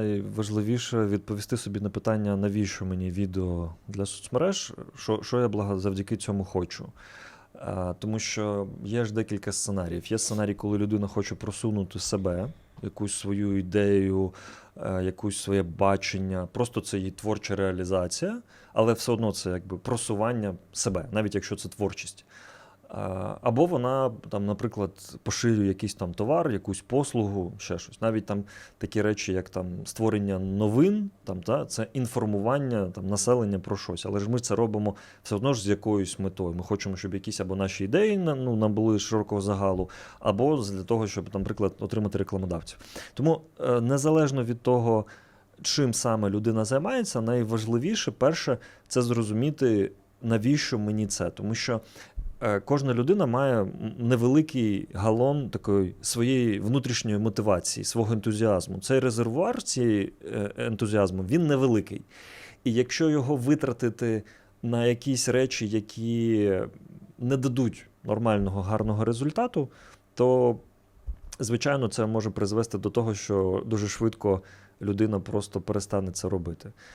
найважливіше відповісти собі на питання, навіщо мені відео для соцмереж, що, що я благо завдяки цьому хочу. А, тому що є ж декілька сценаріїв. Є сценарій, коли людина хоче просунути себе, якусь свою ідею, е, якусь своє бачення. Просто це її творча реалізація, але все одно це якби просування себе, навіть якщо це творчість. Або вона там, наприклад, поширює якийсь там товар, якусь послугу, ще щось. Навіть там такі речі, як там створення новин, там та це інформування там населення про щось. Але ж ми це робимо все одно ж з якоюсь метою. Ми хочемо, щоб якісь або наші ідеї ну, набули широкого загалу, або для того, щоб, наприклад, отримати рекламодавців. Тому е, незалежно від того, чим саме людина займається, найважливіше перше це зрозуміти, навіщо мені це. Тому що кожна людина має невеликий галон такої своєї внутрішньої мотивації, свого ентузіазму. Цей резервуар цієї е, ентузіазму він невеликий. І якщо його витратити на якісь речі, які не дадуть нормального гарного результату, то звичайно це може призвести до того, що дуже швидко людина просто перестане це робити.